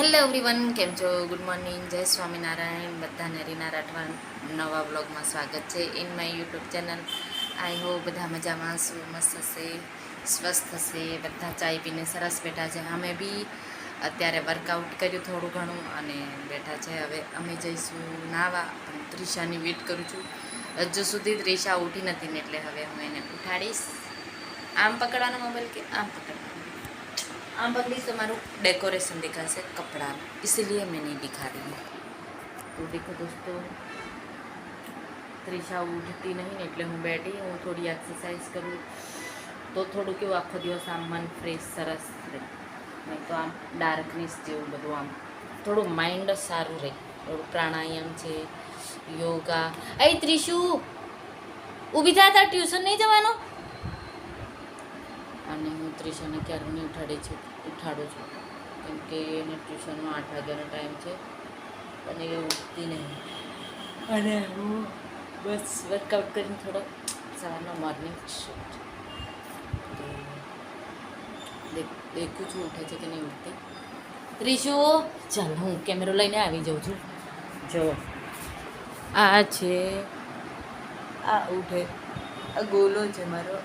Hello everyone કેમ છો? Good morning જય સ્વામિનારાયણ. બધાને રીના રાઠવા નવા બ્લોગમાં સ્વાગત છે ઇન માય યુટ્યુબ ચેનલ આઈ હો બધા મજામાં મસ્ત હશે, સ્વસ્થ હશે, બધા ચાય પીને સરસ બેઠા છે. અમે બી અત્યારે વર્કઆઉટ કર્યું થોડું ઘણું અને બેઠા છે. હવે અમે જઈશું નાવા. પણ ત્રિશાની વેટ કરું છું. હજુ સુધી ત્રિશા ઉઠી નથી ને એટલે હવે હું એને ઉઠાડીશ. આમ પકડવાનો મોબાઈલ કે આમ પકડવાનો? आम पकड़ी तो हमारा डेकोरेशन दिखा से कपड़ा इसीलिए मैं नहीं दिखा रही हूँ तो देखो दोस्तों ત્રિષા ઉઠતી નહીં ને એટલે હું બેઠી હું થોડી એક્સરસાઇઝ કરું તો થોડું કેવું આખો દિવસ આમ મન ફ્રેશ સરસ રહે નહીં તો આમ ડાર્કનેસ જેવું બધું આમ થોડું માઇન્ડ સારું રહે થોડું પ્રાણાયામ છે યોગા અય ત્રિશુ ઊભી થા તાર ટ્યુશન નહીં જવાનું અને હું ત્રિશાને નહીં ઉઠાડી છું, ઉઠાડું છું. કેમ કે એને ટ્યુશનનો આઠ વાગ્યાનો ટાઈમ છે અને એ ઉઠતી નહીં. અને હું બસ વર્કઆઉટ કરીને થોડો સવારનો મોર્નિંગ દેખું છું ઉઠે છે કે નહીં ઉઠતી. ત્રિશુ, ચાલ હું કેમેરો લઈને આવી જાઉં છું. જો, આ છે, આ ઉઠે, આ ગોલો છે મારો.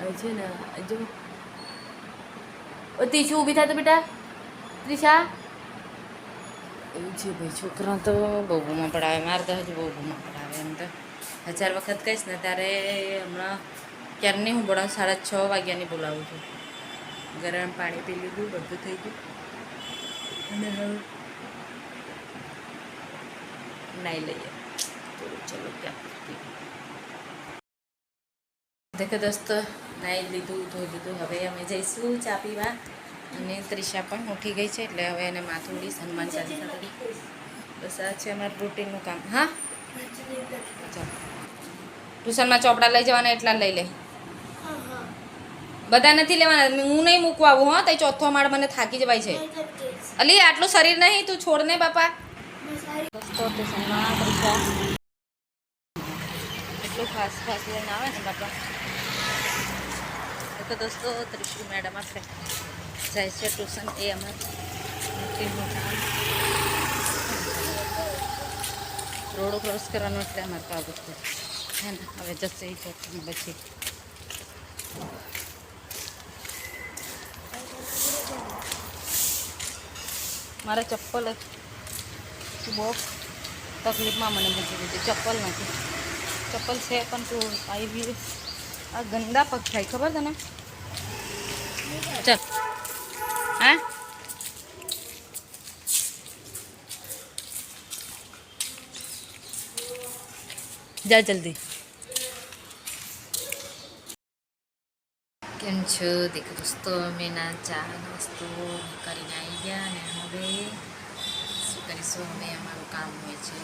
છે ને, જો. ઓ ત્રીસું ઊભી થાય તો બેટા. ત્રીશા એવું છે ભાઈ, છોકરા તો બહુ ગુમા પડાવે, મારે તો હજુ બહુ બૂમા પડાવે એમ તો. હજાર વખત કહીશ ને, ત્યારે હમણાં ક્યારની હું બોલાવું સાડા છ વાગ્યાની બોલાવું છું. ગરમ પાણી પી લીધું, બધું થઈ ગયું. અને હવે નાઈ લઈએ. તો ચલો, ક્યાં? દેખો દોસ્તો નાઈ લીધું ધોઈ લીધું. હવે અમે જઈશું ચા પીવા. અને ત્રિષા પણ ઉઠી ગઈ છે એટલે હવે એને માથું ઉડીશ હનુમાન ચાલીસા કરી બસ આ છે અમારું રૂટીનનું કામ. હા? ટ્યુશનમાં ચોપડા લઈ જવાના એટલા લઈ લે. બધા નથી લેવાના. હું નહીં મૂકવા આવું હા. તો ચોથો માળ મને થાકી જવાય છે. અલી આટલું શરીર નહીં તું છોડ ને બાપા. દોસ્તો ટ્યુશનમાં ત્રિષા એટલું ખાસ ખાસ લઈને આવે ને બાપા. તો દોસ્તો ત્રિશુલ મેડમ આપણે જાય છે ટ્યુશન એ અમે રોડ ક્રોસ કરવાનો એટલે અમારે આવું છે. હે ને, હવે જશે એ ચોથું પછી. મારા ચપ્પલ બહુ તકલીફમાં મને મૂકી દીધી. ચપ્પલ નથી. ચપ્પલ છે પણ તું આવી આ ગંદા પગ થાય ખબર તને? ચાલ. હા? જા જલ્દી. કેમ છો? દેખો દોસ્તો મેં ના ચા નાસ્તો કરીને આવી ગયા અને હવે શું કરીશું? અમે અમારું કામ હોય છે.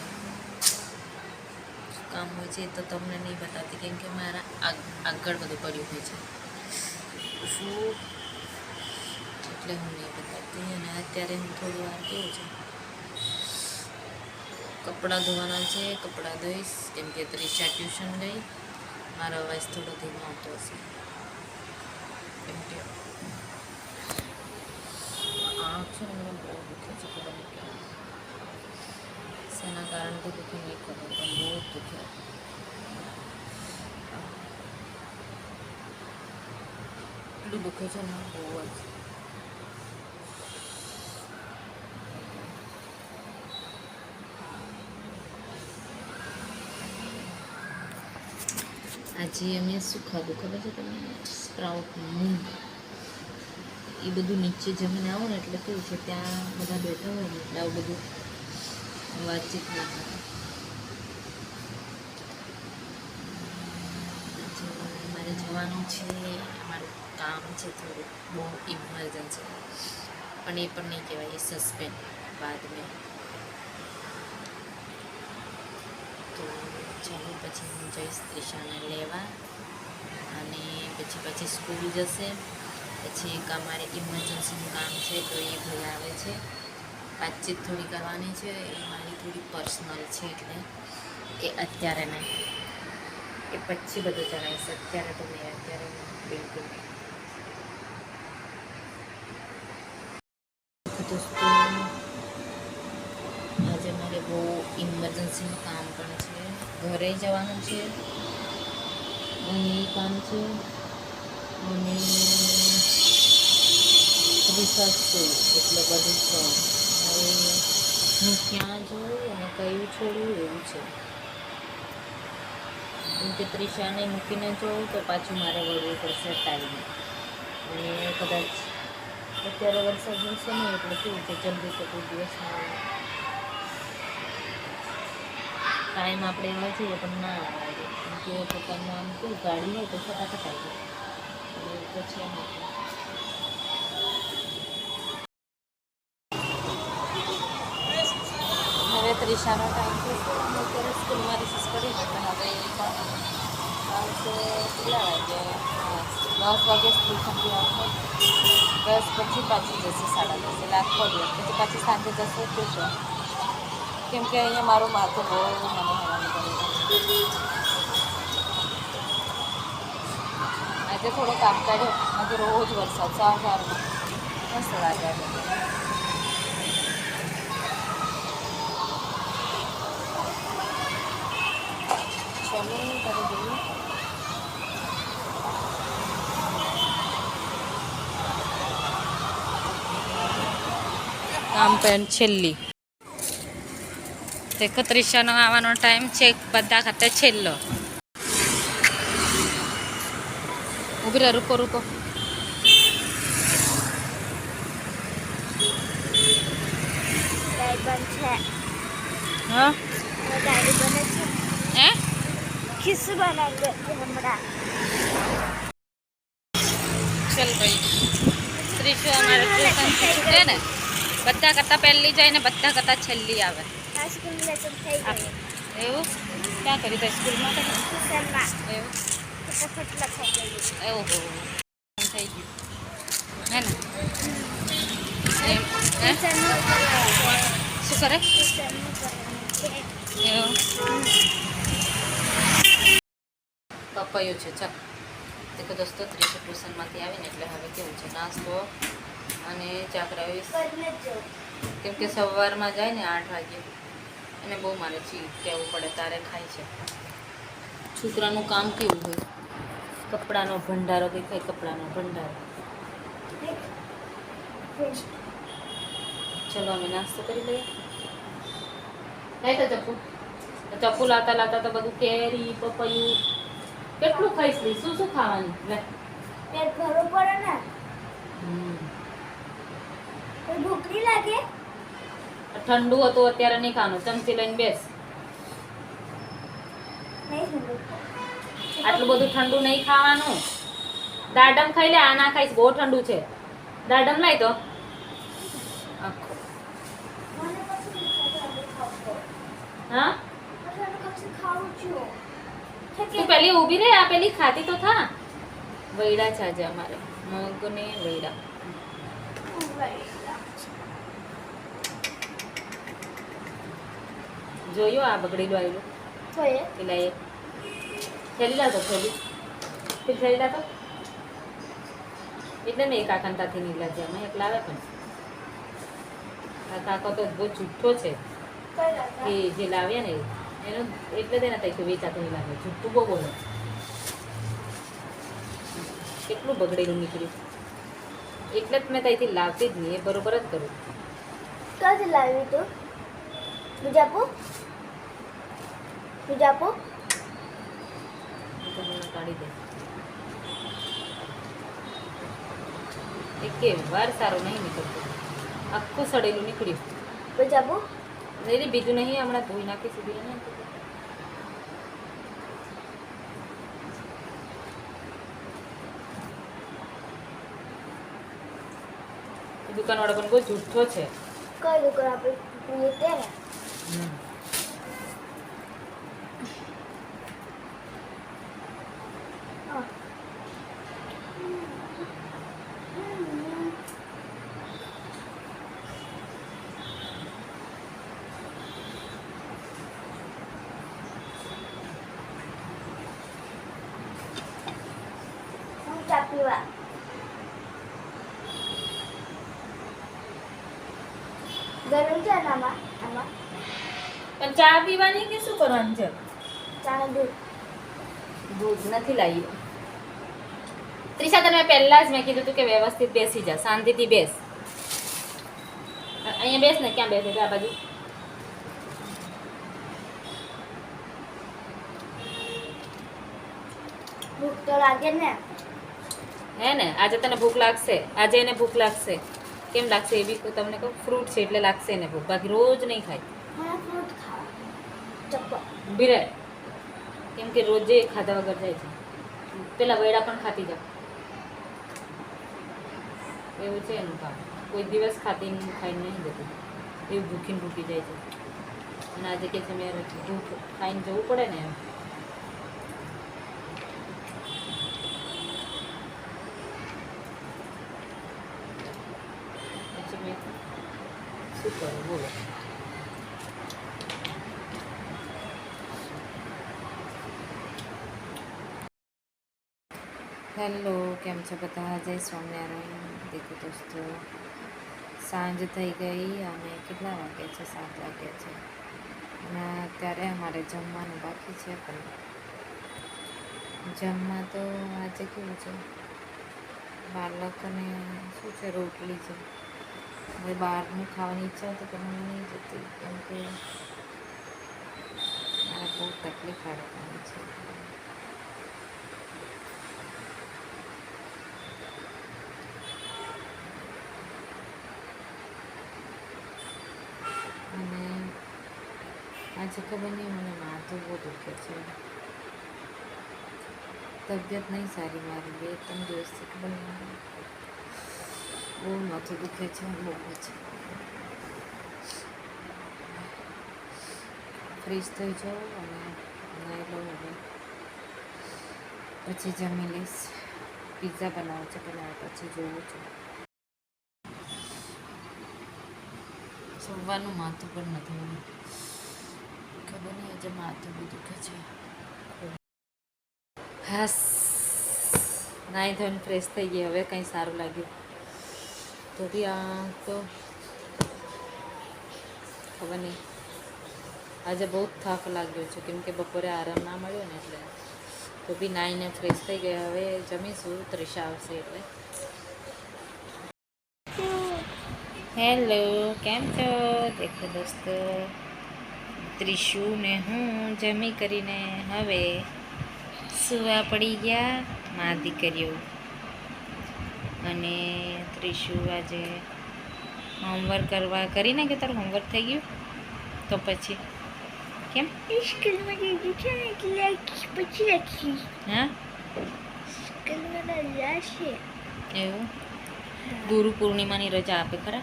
કામ હોય છે તો તમને નહીં બતાવતી, કેમ કે મારા આગળ બધું પડ્યું હોય છે. શું? એટલે હું નહીં બતાવતી. અને અત્યારે હું થોડી વાર કેવું છે? કપડાં ધોવાના છે, કપડાં ધોઈશ, કેમ કે ત્રીસા ટ્યુશન ગઈ. મારો અવાજ થોડો ધીમો આવતો હશે. કેમ કે આંખ છે બહુ દુખે છે શેના કારણથી દુઃખી નહીં ખબર, પણ બહુ જ દુખે. એટલું દુઃખે છે ને, બહુ જ. આજે અમે શું ખાધું ખબર છે તમને? સ્પ્રાઉટ, મૂંગ. એ બધું નીચે જમીને આવો ને એટલે કેવું છે, ત્યાં બધા બેઠા હોય ને, એટલે આવું બધું વાતચીત ના કરે મારે જવાનું છે, મારું કામ છે થોડું બહુ ઇમરજન્સી પણ એ પણ નહીં કહેવાય, એ સસ્પેન્ડ બાદ મેં. તો ચાલો પછી હું જઈશ ત્રિશાને લેવા અને પછી પછી સ્કૂલ જશે. પછી એક અમારે ઇમરજન્સીનું કામ છે, તો એ ભાઈ આવે છે. વાતચીત થોડી કરવાની છે, એ મારી થોડી પર્સનલ છે એટલે એ અત્યારે નહીં. એ પછી બધું જણાવીશ. અત્યારે તો નહીં અત્યારે બિલકુલ નહીં. આજે મારે બહુ ઇમરજન્સીનું કામ પણ છે. ઘરે જવાનું છે. અને કામ છે. અને રિસર્ચ એટલે બધું છે હું ક્યાં જઉં અને કયું છોડવું એવું છે. કેમ કે ત્રિશાને મૂકીને જોઉં તો પાછું મારે વળવું પડશે ટાઈમ. અને કદાચ અત્યારે વરસાદ જશે નહીં એટલે કેવું છે જલ્દી તો કોઈ દિવસ ના ટાઈમ આપણે એવા જઈએ પણ ના આવે. કેમ કે પોતાનું આમ કેવું ગાડી હોય તો ફટાફટ આવી જાય. પછી એવું તો નહીં ટાઈમ અને અત્યારે સ્કૂલમાં રિસીસ કરી છે હવે કેટલા વાગે દસ વાગે સ્કૂલ થતી આવશે દસ પછી પાછી જશે સાડા દસ એટલે આખો દિવસ. પછી પાછી સાંજે જશે ટ્યુશન કેમ કે અહીંયા મારું માથું બહુ મને હેરાન કરે આજે થોડો કામ કાઢ્યો આજે રોજ વરસાદ સવાર સવારમાં મસ્ત લાગે આજે. ચલો કરી દઈએ કામ પેન છેલ્લી તે ત્રીસાનો આવવાનો ટાઈમ છે બધા ખાતે છેલ્લો ઊભી રહે રૂકો રૂકો ગાય બંધ છે હા હવે ગાડી બને છે હે ખિસ્સું બનાવી દે હમણાં ચલ ભાઈ ત્રીસો અમારે ટ્યુશન છૂટે ને બધા કરતાં પહેલી જાય ને બધા કરતાં છેલ્લી આવે આ સ્કૂલ લેસન થઈ ગયું એવું ક્યાં કરી દે સ્કૂલમાં કરી ટ્યુશનમાં એવું ફટાફટ લખાઈ ગયું એવું હો થઈ ગયું હે ને એમ હે ટ્યુશનનું કરાવવાનું શું કરે ટ્યુશનનું કરવાનું છે. છે ચાલ. દેખો દોસ્તો ત્રીસો ટ્યુશનમાંથી આવીને એટલે હવે કેવું છે? નાસ્તો અને ચા કરાવીશ કેમ કે સવારમાં જાય ને આઠ વાગે એને બહુ મારે ચીજ કહેવું પડે, તારે ખાય છે. છોકરાનું કામ કેવું હોય? કપડાનો ભંડારો દેખાય કપડાનો ભંડારો? ચલો, અમે નાસ્તો કરી લઈએ. લઈ તો ચપ્પુ. ચપ્પુ લાતા લાતા તો બધું કેરી, પપૈયું કેટલું ખાઈશ લી? શું શું ખાવાનું? લે. પેટ ભરવું પડે ને. કોઈ ભૂખ લાગે? ઠંડુ હતું અત્યારે નહીં ખાવાનું. ચમચી લઈને બેસ. આટલું બધું ઠંડુ નહીં ખાવાનું. દાડમ ખાઈ લે આ ના ખાઈશ બહુ ઠંડુ છે. દાડમ લાય તો. હા પછી પછી ખાવું છું છે કે તું પેલી ઊભી રહે આ પેલી ખાતી તો થા. વૈડા છે આજે અમારે. મગ ને વૈડા. જોયું આ બગડેલું આવેલું પેલા એ. થેલી લાવતો થેલી પેલી થેલી લાવતો એટલે ને એક આકાંતાથી નીકળ્યા છે. અમે એકલા આવે પણ. આ કાકો તો બહુ જુઠ્ઠો છે. એ જે લાવ્યા ને એનો એટલે તેના તૈથી વેચાતો નહીં લાગે જુઠ્ઠું બહુ બોલે કેટલું બગડેલું નીકળ્યું. એટલે જ મેં ત્યાંથી લાવતી જ નહીં એ બરોબર જ કરું. ક્યાંથી લાવી તું? બીજાપુ બીજાપુ એ તો મને કાઢી દે એ કે વાર સારો નહીં નીકળતો. આખું સડેલું નીકળ્યું. બીજાપુ નહીં બીજું નહીં હમણાં ધોઈ નાખી સીધી ને દુકાન વાળો પણ બહુ જુઠ્ઠો છે. કઈ દુકાન આપણે પીએ તે ને હા. હું ચા પીવા ગરમ છે ને આમાં આમાં પણ ચા પીવાની કે શું કરવાનું છે? ચાને દૂધ. દૂધ નથી લાવી ત્રીસા તને પહેલા જ મેં કીધું હતું કે વ્યવસ્થિત બેસી જા. શાંતિથી બેસ. અહીંયા બેસ ને ક્યાં બેસે આ બાજુ? ભૂખ તો લાગે ને. હે ને? આજે તને ભૂખ લાગશે. આજે એને ભૂખ લાગશે. કેમ લાગશે? એ બી તમને કહું ફ્રૂટ છે એટલે લાગશે એને ભૂખ. બાકી રોજ નહીં ખાય. મને ફ્રૂટ ખાવા ચપ્પો બિરે કેમ કે રોજે ખાધા વગર જાય છે. પેલા વેડા પણ ખાતી જાવ એવું છે એનું કામ. કોઈ દિવસ ખાતી ન- ખાઈને નહીં જતી. એવું ભૂખીને ભૂખી જાય છે. અને આજે કે છે મેં ભૂખ ખાઈને જવું પડે ને એમ. પછી મેં શું કરું? બોલો. હેલો, કેમ છો બધા? જય સ્વામિનારાયણ. દેખો દોસ્તો, સાંજ થઈ ગઈ અને કેટલા વાગે છે? સાત વાગે છે. અને અત્યારે અમારે જમવાનું બાકી છે પણ જમવા તો આજે કેવું છે? બાળકોને શું છે રોટલી છે? હવે બહારનું ખાવાની ઈચ્છા તો પણ નહીં જતી, કેમ કે મારે બહુ તકલીફ પડવાની છે અને આજે ખબર નહીં, મને માથું બહુ દુખે છે. તબિયત નહીં સારી મારી, બે ત્રણ દિવસથી ખબર નહીં. બહુ માથું દુખે છે, બહુ છે ફ્રેશ થઈ જાઉં અને નાહી લઉં હવે. પછી જમી લઈશ. પિઝા બનાવો છે બનાવે પછી જોઉં છું. સોમવારનું માથું પણ નથી. ખબર નહીં આજે માથું બી દુખે છે. હાસ. નાહી ધોઈને ફ્રેશ થઈ ગઈ હવે કંઈ સારું લાગ્યું. તો બી આ તો ખબર નહીં. આજે બહુ થાક લાગ્યો છે કેમ કે બપોરે આરામ ના મળ્યો ને એટલે. તો બી નાહીને ફ્રેશ થઈ ગયા હવે જમીશું ત્રિષા આવશે એટલે. હેલો કેમ છો? દેખો દોસ્તો. ત્રિશુ ને હું જમી કરીને હવે સુવા પડી ગયા મા દીકરીઓ. અને ત્રિશુ આજે હોમવર્ક કરવા કરીને કે તારું હોમવર્ક થઈ ગયું? તો પછી? કેમ? સ્કૂલમાં જઈ છે ને એટલે પછી લખીશ હા? સ્કૂલમાં રજા છે. એવું? ગુરુ પૂર્ણિમાની રજા આપે ખરા?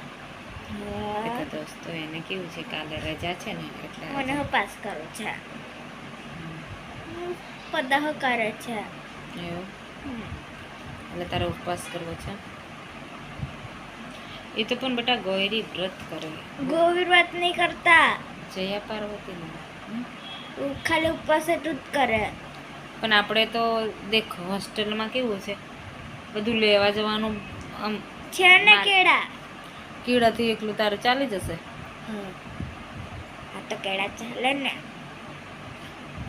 દોસ્તો એને કેવું છે કાલે રજા છે ને એટલે મને આજે- પાસ છે. પદાહ કરે છે. એવું? એટલે તારે ઉપવાસ કરવો છે? એ તો પણ બેટા ગોયરી વ્રત કરે. ગોવીર વાત નહીં કરતા. જયા પાર્વતીનું હમ? ખાલી ઉપવાસ એટલું જ કરે. પણ આપણે તો દેખ હોસ્ટેલમાં કેવું છે? બધું લેવા જવાનું આમ છે ને કેળા. કીડાથી એકલું તારું ચાલી જશે. આ તો કેળા ચાલે ને.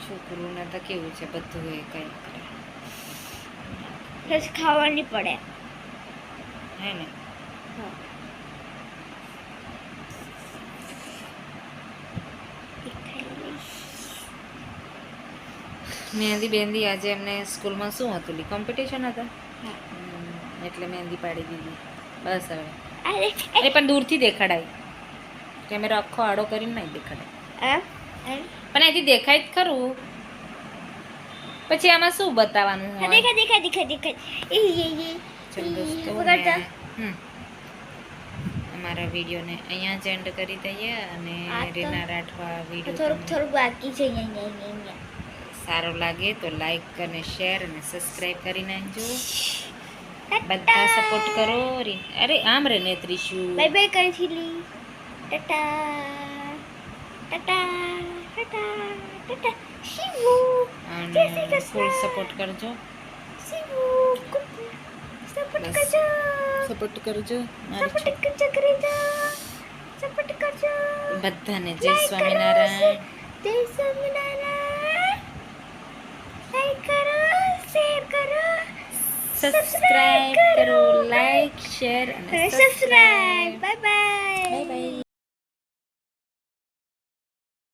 છોકરું તો કેવું છે બધું એ કંઈ કરે. પછી ખાવાની પડે. હે ને? મહેંદી બેંદી આજે એમને સ્કૂલમાં શું હતું? કોમ્પિટિશન હતા? એટલે મહેંદી પાડી દીધી. બસ હવે. અરે પણ દૂરથી દેખાડાય. કેમેરો આખો આડો કરીને નહીં દેખાડાય? પણ અહીંથી દેખાય જ ખરું. પછી આમાં શું બતાવવાનું હોય? દેખાય દેખાય દેખાય દેખાય. અમારા વિડીયોને અહીંયા જ એન્ડ કરી દઈએ અને રેના રાઠવા વીડિયો થોડુંક થોડુંક બાકી છે અહીંયા, અહીંયા, અહીંયા, સારો લાગે તો લાઈક અને શેર અને સબસ્ક્રાઈબ કરી નાખજો. બધા સપોર્ટ કરો રી- અરે આમ રે ને ત્રિશુ બાય બાય કરી થીલી ટાટા ટાટા ટાટા ટાટા શિવુ અને જય શ્રી કૃષ્ણ. ફૂલ સપોર્ટ કરજો શિવુ સપોર્ટ બસ. કરજો સપોર્ટ કરજો મારી સપોર્ટ કરજો કરજો સપોર્ટ કરજો બધાને જય Like કરો, સ્વામિનારાયણ જય સ્વામિનારાયણ લાઈક કરો શેર કરો સબસ્ક્રાઇબ કરો લાઈક શેર અને subscribe bye bye bye bye